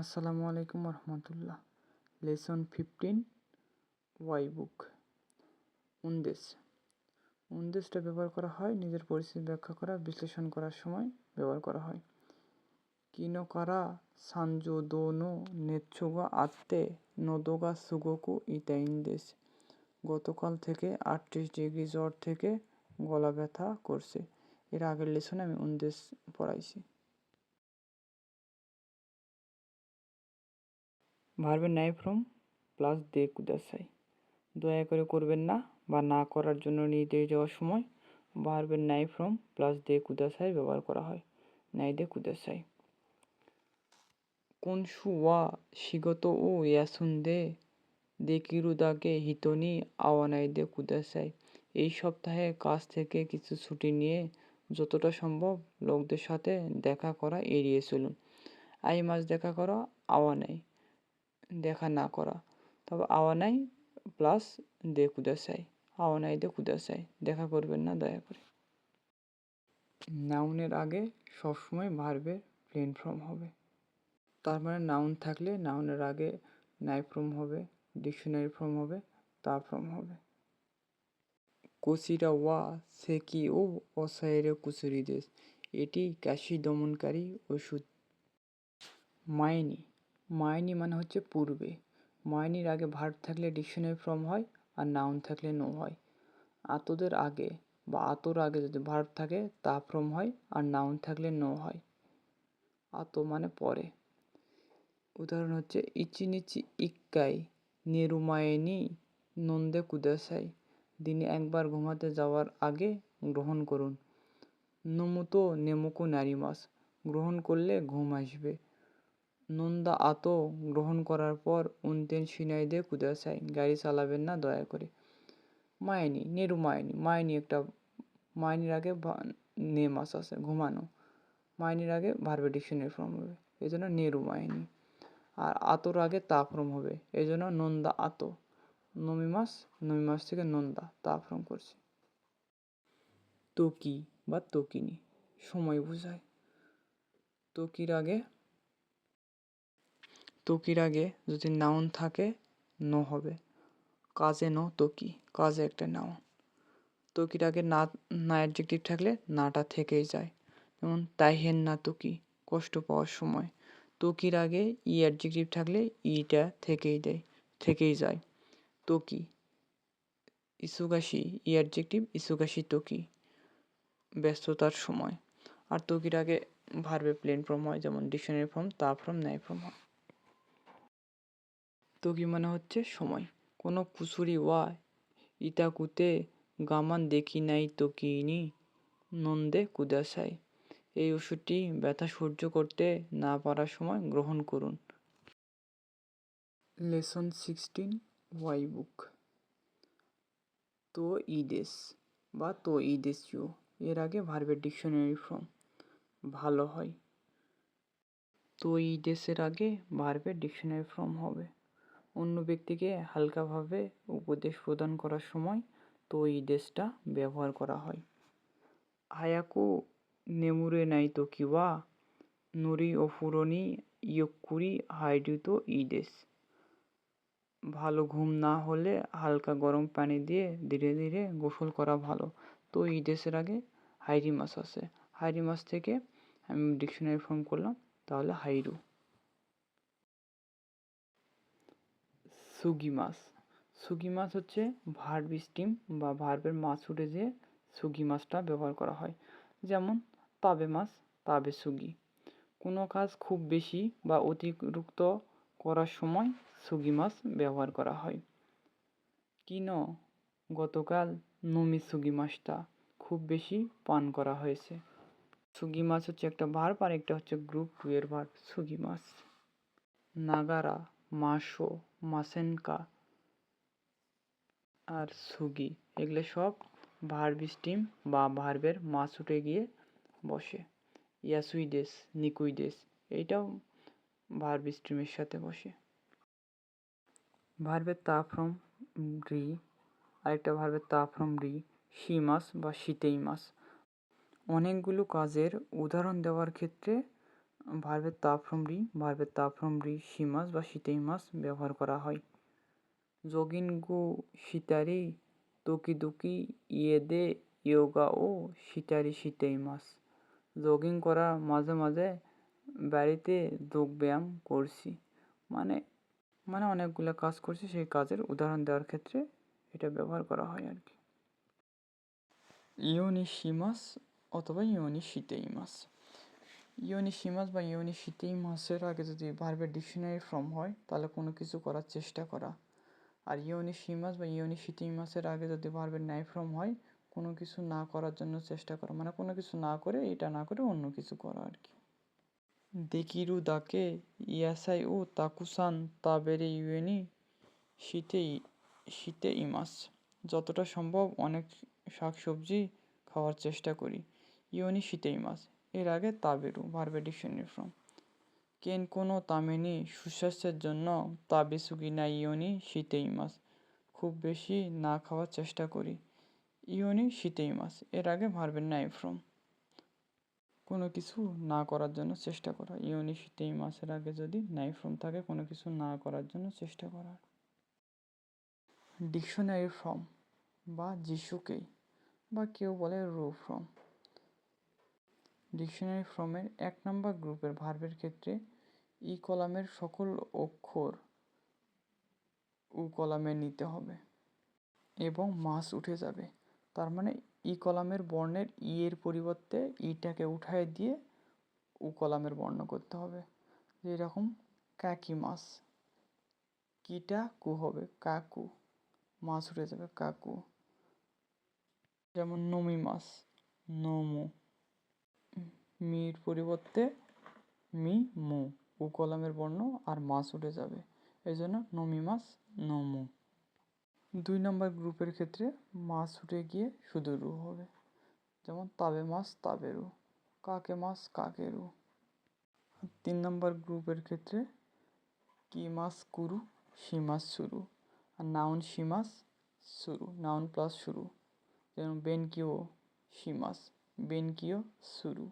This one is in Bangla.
আসসালামু আলাইকুম রহমতুল্লাহ। Lesson fifteen, Y book. উনদেশ। উনদেশটা ব্যবহার করা হয়, নিজের পরিস্থিতি ব্যাখ্যা করা, বিশ্লেষণ করার সময় ব্যবহার করা হয়। কিনোকারা, সানজো, দোনো, নেচ্ছোগা আত্মে নোদোগা, সুগোকু ইতাইন্দেশ গতকাল থেকে আটত্রিশ ডিগ্রি জ্বর থেকে গলা ব্যথা করছে। এর আগের লেসনে আমি উনদেশ পড়াইছি। ভার্বের ন্যায় ফ্রম প্লাস দে কুদাসাই দয়া করে করবেন না বা না করার জন্য নির্দেশ দেওয়ার সময় ভার্বের ন্যায় ফ্রম প্লাস দে কুদাসাই ব্যবহার করা হয়। ন্যায় দে কুদাসাই কোনসু ওয়া শিগত ও ইয়াসুন্দে দেকিরুদাকে হিতনি আওয়ানাই দে কুদাসাই এই সপ্তাহে কাজ থেকে কিছু ছুটি নিয়ে যতটা সম্ভব লোকদের সাথে দেখা করা এড়িয়ে চলুন। আই মাস দেখা করা আওয়া আওয়ানাই দেখা না করা তবে আওয়ানাই প্লাস দে কুদাসাই আওয়ানাই দে কুদাসাই দেখা করবেন না দয়া করে নাউনের আগে সবসময় ভার্বের প্লেন ফর্ম হবে তার মানে নাউন থাকলে নাউনের আগে নাই ফর্ম হবে ডিকশনারি ফর্ম হবে তা ফর্ম হবে কোসিরা ওয়া সেকি ও অসাইরে কুসুরি দেশ এটি কাশি দমনকারী ওষুধ মাইনি মাইনি মানে হচ্ছে পূর্বে। মাইনির আগে ভার্ব থাকলে ডিকশনারি ফর্ম হয় আর নাউন থাকলে নো হয়। আতদের আগে বা আতর আগে যদি ভার্ব থাকে তা ফর্ম হয় আর নাউন থাকলে নো হয়। আত মানে পরে। উদাহরণ হচ্ছে ইচিনিচি ইক্কাই নেরুমায়নি নন্দে কুদাসাই। দিনে একবার ঘুমাতে যাওয়ার আগে গ্রহণ করুন। নমুতো নেমুকু নারিমাস গ্রহণ করলে ঘুম আসবে। নন্দা আতো গ্রহণ করার পর উনতেন সিনাইদে কুদাসাই গাড়ি চালাবেন না, দয়া করে। মায়নি নেরু মায়নি মায়নি একটা মায়নির আগে নে মাস আছে, ঘুমানো। মায়নির আগে ভার্বে ডিকশনারি ফর্ম হবে এই জন্য নেরু মায়নি আর আতর আগে তা ফর্ম হবে এই জন্য নন্দা আতো। নমি মাস থেকে নন্দা, তা ফর্ম করছি। তকি বা তকিনি, সময় বোঝায়। তকির আগে তকির আগে যদি নাউন থাকে ন হবে। কাজে ন তকি কাজে একটা নাউন তকির আগে না না অ্যাডজেক্টিভ থাকলে নাটা থেকেই যায়। যেমন তাইহেন না তকি কষ্ট পাওয়ার সময়। তকির আগে ই অ্যাডজেক্টিভ থাকলে ইটা থেকেই দেয়, থেকেই যায়। তকি ইসুগাসি, ই অ্যাডজেক্টিভ ইসুগাসি তকি ব্যস্ততার সময়। আর তকির আগে ভার্বে প্লেন ফর্ম হয়, যেমন ডিকশনারি ফর্ম তা ফর্ম ন্যায় ফর্ম হয়। তকি মানে হচ্ছে সময়। কোনো কুসুরি ওয়া ইতাকুতে গামান দেখি নাই তকিনি নন্দে কুদাসাই এই ওষুধটি ব্যথা সহ্য করতে না পারার সময় গ্রহণ করুন। Lesson sixteen, Y book. তো ইদেশ বা তো ইদেশীয় এর আগে ভার্বের ডিকশনারি ফর্ম, ভালো হয়। তো ইদেশের আগে ভার্বের ডিকশনারি ফর্ম হবে। অন্য ব্যক্তিকে হালকাভাবে উপদেশ প্রদান করার সময় তো এই দেশটা ব্যবহার করা হয়। হায়াকু নেমুরে নাই তো কিওয়া, নুরি ও ফুরনি ইয়কুরি হাইডুতো ইদেশ ভালো ঘুম না হলে হালকা গরম পানি দিয়ে ধীরে ধীরে গোসল করা ভালো। তো এই দেশের আগে হাইরি মাছ আছে। হাইরি মাছ থেকে আমি ডিকশনারি ফর্ম করলাম, তাহলে হাইরু। সুগি মাছ সুগি মাছ হচ্ছে ভার্ব স্টিম বা ভার্বের মাছ উঠে যেয়ে সুগি মাছটা ব্যবহার করা হয়। যেমন, তাবে মাছ, তাবে সুগি। কোনো কাজ খুব বেশি বা অতিরিক্ত করার সময় সুগি মাছ ব্যবহার করা হয়। কিন, গতকাল নমি সুগি মাছটা খুব বেশি পান করা হয়েছে। সুগি মাছ হচ্ছে একটা ভার্ব আর একটা হচ্ছে গ্রুপ টু এর ভার্ব সুগি মাছ নাগারা, মাসো মাসেনকা আর সুগি, এগুলো সব ভার্ব স্টিম বা ভার্বের মাছ উঠে গিয়ে বসে। ইয়াসুইডেস নিকুইডেস এইটাও ভার্ব স্ট্রিমের সাথে বসে। ভার্বের তা ফ্রম রি, আরেকটা ভার্বের তা ফ্রম রি, শি মাস বা শীতেই মাস। অনেকগুলো কাজের উদাহরণ দেওয়ার ক্ষেত্রে ভার্বের তা ফ্রম রি ভার্বের তা ফ্রম রি শিমাস বা শীতেই মাস ব্যবহার করা হয়। যোগিনগু শিতারি তোকিদুকি ইয়েদে ইয়োগা ও শিতারি মাস। জগিং করার মাঝে মাঝে বাড়িতে যোগ ব্যায়াম করছি। মানে মানে অনেকগুলো কাজ করছি, সেই কাজের উদাহরণ দেওয়ার ক্ষেত্রে এটা ব্যবহার করা হয় আর কি। ইওনিশিমাস অথবা ইওনিশিতেইমাস ইওনিশিমাস বা ইওনিশিতেইমাসের আগে যদি ভার্বের ডিকশনারি ফর্ম হয়, তাহলে কোনো কিছু করার চেষ্টা করা। আর ইওনিশিমাস বা ইওনিশিতেইমাসের আগে যদি ভার্বের ন্যায় ফর্ম হয়, কোনো কিছু না করার জন্য চেষ্টা করা। মানে কোনো কিছু না করে, এটা না করে অন্য কিছু করা আর কি। দেকিরু দাকে ইয়াসাই ও তাকুসান তা তাবেরে ইউএনি শীতে শীতে ইমাস। যতটা সম্ভব অনেক শাকসবজি খাওয়ার চেষ্টা করি। ইউনি শীতে ইমাস এর আগে তাবেরু, ভার্বে ডিকশনারি ফ্রম। কেন কোনো তামেনি সুস্বাস্থ্যের জন্য তাবে, সুগিনা, ইউনি, শীতে ইমাস। খুব বেশি না খাওয়ার চেষ্টা করি। ইউনি শীতেই ইমাস। এর আগে ভার্বের নাই ফ্রম। কোনো কিছু না করার জন্য চেষ্টা করা। ইউনি শীতেই মাসের আগে যদি নাই ফ্রম থাকে, কোনো কিছু না করার জন্য চেষ্টা করা। ডিকশনারি ফর্ম বা যিশুকেই বা কেউ বলে রো ফর্ম। ডিকশনারি ফর্মের এক নম্বর গ্রুপের ভার্বের ক্ষেত্রে ই কলামের সকল অক্ষর উ কলামে নিতে হবে এবং মাস উঠে যাবে। তার মানে ই কলামের বর্ণের ই এর পরিবর্তে ইটাকে উঠায় দিয়ে উ কলামের বর্ণ করতে হবে। যেরকম কাকি মাস, কিটা কু হবে, কাকু মাছ উঠে যাবে কাকু। যেমন নমি মাছ নমু। মির পরিবর্তে মি মু। উ কলামের বর্ণ আর মাছ উঠে যাবে। এই জন্য নমি মাছ নমু। দুই নম্বর গ্রুপের ক্ষেত্রে মাছ উঠে গিয়ে শুধু রু হবে। যেমন তাবে মাছ তাবেরু কাকে মাছ কাকেরু তিন নম্বর গ্রুপের ক্ষেত্রে কি মাছ কুরু, সি মাছ শুরু আর নাউন, সি মাছ শুরু নাউন প্লাস শুরু যেমন বেনকিও সি মাছ বেনকিও শুরু